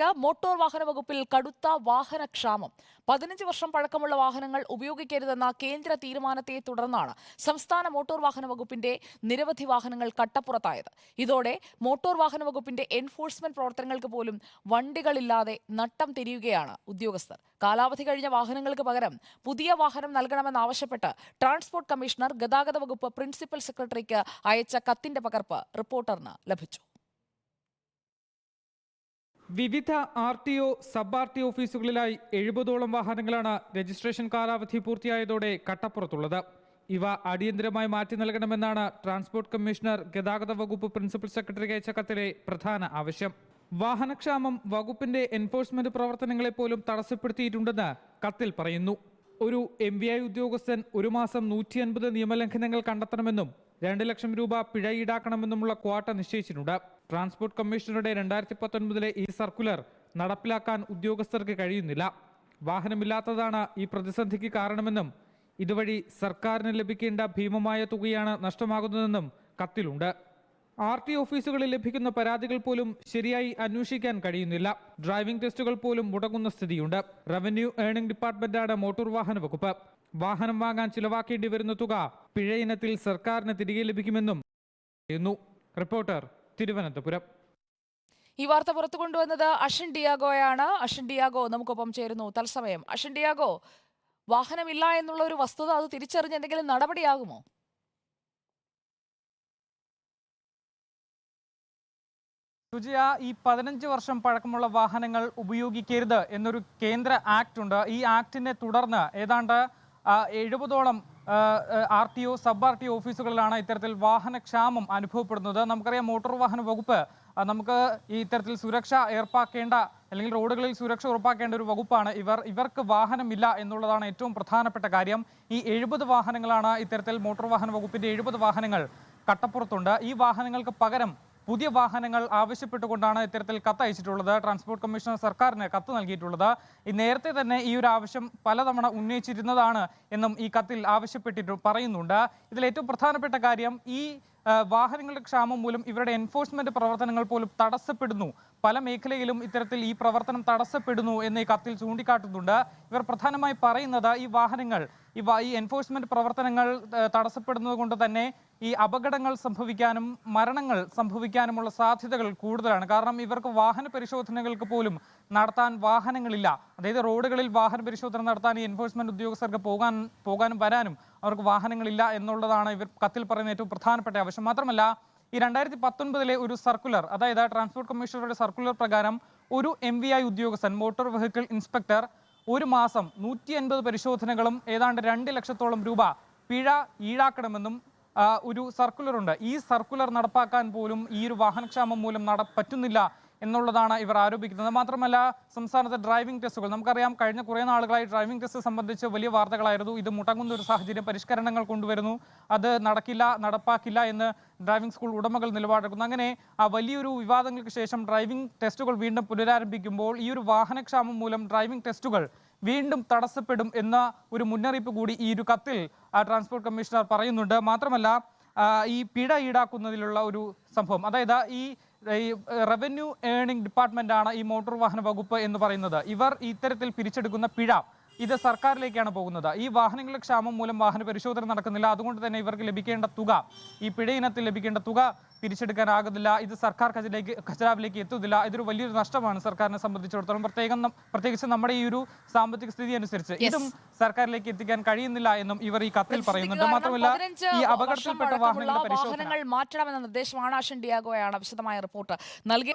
Motor വാഹന വകുപ്പിൽ കടുത്ത വാഹനക്ഷാമം. പതിനഞ്ച് വർഷം പഴക്കമുള്ള വാഹനങ്ങൾ ഉപയോഗിക്കരുതെന്ന കേന്ദ്ര തീരുമാനത്തെ തുടർന്നാണ് സംസ്ഥാന മോട്ടോർ വാഹന വകുപ്പിന്റെ നിരവധി വാഹനങ്ങൾ കട്ടപ്പുറത്തായത്. ഇതോടെ മോട്ടോർ വാഹന വകുപ്പിന്റെ എൻഫോഴ്സ്മെന്റ് പ്രവർത്തനങ്ങൾക്ക് പോലും വണ്ടികളില്ലാതെ നട്ടം തിരിയുകയാണ് ഉദ്യോഗസ്ഥർ. കാലാവധി കഴിഞ്ഞ വാഹനങ്ങൾക്ക് പകരം പുതിയ വാഹനം നൽകണമെന്നാവശ്യപ്പെട്ട് ട്രാൻസ്പോർട്ട് കമ്മീഷണർ ഗതാഗത വകുപ്പ് പ്രിൻസിപ്പൽ സെക്രട്ടറിക്ക് അയച്ച കത്തിന്റെ പകർപ്പ് റിപ്പോർട്ടറിന് ലഭിച്ചു. വിവിധ R T O sub R T ഓഫീസുകളിലായി എഴുപതോളം വാഹനങ്ങളാണ് രജിസ്ട്രേഷൻ കാലാവധി പൂർത്തിയായതോടെ കട്ടപ്പുറത്തുള്ളത്. ഇവ അടിയന്തരമായി മാറ്റി നൽകണമെന്നാണ് ട്രാൻസ്പോർട്ട് കമ്മീഷണർ ഗതാഗത വകുപ്പ് പ്രിൻസിപ്പൽ സെക്രട്ടറി അയച്ച കത്തിലെ പ്രധാന ആവശ്യം. വാഹനക്ഷാമം വകുപ്പിന്റെ എൻഫോഴ്സ്മെന്റ് പ്രവർത്തനങ്ങളെ പോലും തടസ്സപ്പെടുത്തിയിട്ടുണ്ടെന്ന് കത്തിൽ പറയുന്നു. ഒരു എം വി ഐ ഉദ്യോഗസ്ഥൻ ഒരു മാസം നൂറ്റി അൻപത് നിയമലംഘനങ്ങൾ കണ്ടെത്തണമെന്നും രണ്ട് ലക്ഷം രൂപ പിഴ ഈടാക്കണമെന്നുമുള്ള ക്വാട്ട നിശ്ചയിച്ചിട്ടുണ്ട്. ട്രാൻസ്പോർട്ട് കമ്മീഷണറുടെ രണ്ടായിരത്തി പത്തൊൻപതിലെ ഈ സർക്കുലർ നടപ്പിലാക്കാൻ ഉദ്യോഗസ്ഥർക്ക് കഴിയുന്നില്ല. വാഹനമില്ലാത്തതാണ് ഈ പ്രതിസന്ധിക്ക് കാരണമെന്നും ഇതുവഴി സർക്കാരിന് ലഭിക്കേണ്ട ഭീമമായ തുകയാണ് നഷ്ടമാകുന്നതെന്നും കത്തിലുണ്ട്. ആർ ടി ഓഫീസുകളിൽ ലഭിക്കുന്ന പരാതികൾ പോലും ശരിയായി അന്വേഷിക്കാൻ കഴിയുന്നില്ല. ഡ്രൈവിംഗ് ടെസ്റ്റുകൾ പോലും മുടങ്ങുന്ന സ്ഥിതിയുണ്ട്. റവന്യൂ ഏണിംഗ് ഡിപ്പാർട്ട്മെന്റാണ് മോട്ടോർ വാഹന വകുപ്പ്. വാഹനം വാങ്ങാൻ ചിലവാക്കേണ്ടി വരുന്ന തുക പിഴ ഇനത്തിൽ സർക്കാരിന് തിരികെ ലഭിക്കുമെന്നും പറയുന്നു. റിപ്പോർട്ടർ തിരുവനന്തപുരം. ഈ വാർത്ത പുറത്തു കൊണ്ടുവന്നത് അഷിൻ ഡിയാഗോയാണ്. അഷൻ ഡിയാഗോ നമുക്കൊപ്പം ചേരുന്നു. തത്സമയം അഷൻ ഡിയാഗോ വാഹനമില്ല എന്നുള്ള ഒരു വസ്തുത അത് തിരിച്ചറിഞ്ഞ് എന്തെങ്കിലും നടപടിയാകുമോ? രുചിയ ഈ പതിനഞ്ച് വർഷം പഴക്കമുള്ള വാഹനങ്ങൾ ഉപയോഗിക്കരുത് എന്നൊരു കേന്ദ്ര ആക്ട് ഉണ്ട്. ഈ ആക്ടിനെ തുടർന്ന് ഏതാണ്ട് എഴുപതോളം R T O sub R T O ഓഫീസുകളിലാണ് ഇത്തരത്തിൽ വാഹനക്ഷാമം അനുഭവപ്പെടുന്നത്. നമുക്കറിയാം മോട്ടോർ വാഹന വകുപ്പ് നമുക്ക് ഈ ഇത്തരത്തിൽ സുരക്ഷ ഏർപ്പാക്കേണ്ട അല്ലെങ്കിൽ റോഡുകളിൽ സുരക്ഷ ഉറപ്പാക്കേണ്ട ഒരു വകുപ്പാണ് ഇവർ. ഇവർക്ക് വാഹനമില്ല എന്നുള്ളതാണ് ഏറ്റവും പ്രധാനപ്പെട്ട കാര്യം. ഈ എഴുപത് വാഹനങ്ങളാണ് ഇത്തരത്തിൽ മോട്ടോർ വാഹന വകുപ്പിന്റെ എഴുപത് വാഹനങ്ങൾ കട്ടപ്പുറത്തുണ്ട്. ഈ വാഹനങ്ങൾക്ക് പകരം പുതിയ വാഹനങ്ങൾ ആവശ്യപ്പെട്ടുകൊണ്ടാണ് ഇത്തരത്തിൽ കത്ത് അയച്ചിട്ടുള്ളത് ട്രാൻസ്പോർട്ട് കമ്മീഷണർ സർക്കാരിന് കത്ത് നൽകിയിട്ടുള്ളത്. നേരത്തെ തന്നെ ഈ ഒരു ആവശ്യം പലതവണ ഉന്നയിച്ചിരുന്നതാണ് എന്നും ഈ കത്തിൽ ആവശ്യപ്പെട്ടിട്ട് പറയുന്നുണ്ട്. ഇതിൽ ഏറ്റവും പ്രധാനപ്പെട്ട കാര്യം ഈ വാഹനങ്ങളുടെ ക്ഷാമം മൂലം ഇവരുടെ എൻഫോഴ്സ്മെന്റ് പ്രവർത്തനങ്ങൾ പോലും തടസ്സപ്പെടുന്നു. പല മേഖലയിലും ഇത്തരത്തിൽ ഈ പ്രവർത്തനം തടസ്സപ്പെടുന്നു എന്ന് ഈ കത്തിൽ ചൂണ്ടിക്കാട്ടുന്നുണ്ട്. ഇവർ പ്രധാനമായി പറയുന്നത് ഈ വാഹനങ്ങൾ ഈ എൻഫോഴ്സ്മെന്റ് പ്രവർത്തനങ്ങൾ തടസ്സപ്പെടുന്നത് കൊണ്ട് തന്നെ ഈ അപകടങ്ങൾ സംഭവിക്കാനും മരണങ്ങൾ സംഭവിക്കാനുമുള്ള സാധ്യതകൾ കൂടുതലാണ്. കാരണം ഇവർക്ക് വാഹന പരിശോധനകൾക്ക് പോലും നടത്താൻ വാഹനങ്ങളില്ല. അതായത് റോഡുകളിൽ വാഹന പരിശോധന നടത്താൻ ഈ എൻഫോഴ്സ്മെന്റ് ഉദ്യോഗസ്ഥർക്ക് പോകാൻ പോകാനും വരാനും അവർക്ക് വാഹനങ്ങളില്ല എന്നുള്ളതാണ് ഇവർ കത്തിൽ പറയുന്ന ഏറ്റവും പ്രധാനപ്പെട്ട ആവശ്യം. മാത്രമല്ല ഈ രണ്ടായിരത്തി പത്തൊൻപതിലെ ഒരു സർക്കുലർ അതായത് ട്രാൻസ്പോർട്ട് കമ്മീഷണറുടെ സർക്കുലർ പ്രകാരം ഒരു എം വി ഐ ഉദ്യോഗസ്ഥൻ മോട്ടോർ വെഹിക്കിൾ ഇൻസ്പെക്ടർ ഒരു മാസം നൂറ്റി അൻപത് പരിശോധനകളും ഏതാണ്ട് രണ്ട് ലക്ഷത്തോളം രൂപ പിഴ ഈടാക്കണമെന്നും ഒരു സർക്കുലർ ഉണ്ട് ഈ സർക്കുലർ നടപ്പാക്കാൻ പോലും ഈ ഒരു വാഹനക്ഷാമം മൂലം നട പറ്റുന്നില്ല എന്നുള്ളതാണ് ഇവർ ആരോപിക്കുന്നത്. മാത്രമല്ല സംസ്ഥാനത്തെ ഡ്രൈവിംഗ് ടെസ്റ്റുകൾ നമുക്കറിയാം കഴിഞ്ഞ കുറേ നാളുകളായി ഡ്രൈവിംഗ് ടെസ്റ്റ് സംബന്ധിച്ച് വലിയ വാർത്തകളായിരുന്നു. ഇത് മുടങ്ങുന്ന ഒരു സാഹചര്യം പരിഷ്കരണങ്ങൾ കൊണ്ടുവരുന്നു. അത് നടക്കില്ല നടപ്പാക്കില്ല എന്ന് ഡ്രൈവിംഗ് സ്കൂൾ ഉടമകൾ നിലപാടെടുക്കുന്നു. അങ്ങനെ ആ വലിയൊരു വിവാദങ്ങൾക്ക് ശേഷം ഡ്രൈവിംഗ് ടെസ്റ്റുകൾ വീണ്ടും പുനരാരംഭിക്കുമ്പോൾ ഈ ഒരു വാഹനക്ഷാമം മൂലം ഡ്രൈവിംഗ് ടെസ്റ്റുകൾ വീണ്ടും തടസ്സപ്പെടും എന്ന ഒരു മുന്നറിയിപ്പ് കൂടി ഈ ഒരു കത്തിൽ ട്രാൻസ്പോർട്ട് കമ്മീഷണർ പറയുന്നുണ്ട്. മാത്രമല്ല ഈ പിഴ ഈടാക്കുന്നതിലുള്ള ഒരു സംഭവം. അതായത് ഈ ഈ റവന്യൂ ഏണിംഗ് ഡിപ്പാർട്ട്മെന്റ് ആണ് ഈ മോട്ടോർ വാഹന വകുപ്പ് എന്ന് പറയുന്നത്. ഇവർ ഇത്തരത്തിൽ പിരിച്ചെടുക്കുന്ന പിഴ ഇത് സർക്കാരിലേക്കാണ് പോകുന്നത്. ഈ വാഹനങ്ങളുടെ ക്ഷാമം മൂലം വാഹന പരിശോധന നടക്കുന്നില്ല. അതുകൊണ്ട് തന്നെ ഇവർക്ക് ലഭിക്കേണ്ട തുക ഈ പിഴ ഇനത്തിൽ ലഭിക്കേണ്ട തുക പിരിച്ചെടുക്കാനാകുന്നില്ല. ഇത് സർക്കാർ ഖജലേക്ക് ഖജരാവിലേക്ക് എത്തുന്നില്ല. ഇതൊരു വലിയൊരു നഷ്ടമാണ് സർക്കാരിനെ സംബന്ധിച്ചിടത്തോളം. പ്രത്യേകം പ്രത്യേകിച്ച് നമ്മുടെ ഈ ഒരു സാമ്പത്തിക സ്ഥിതി അനുസരിച്ച്. ഇതും സർക്കാരിലേക്ക് എത്തിക്കാൻ കഴിയുന്നില്ല എന്നും ഇവർ ഈ കത്തിൽ പറയുന്നുണ്ട്. മാത്രമല്ല ഈ അപകടത്തിൽപ്പെട്ട വാഹനങ്ങളുടെ പരിശോധന. മാറ്റണമെന്ന നിർദ്ദേശമാണ് ആശൻ ഡിയാഗോയാണ് വിശദമായ റിപ്പോർട്ട്. നൽകി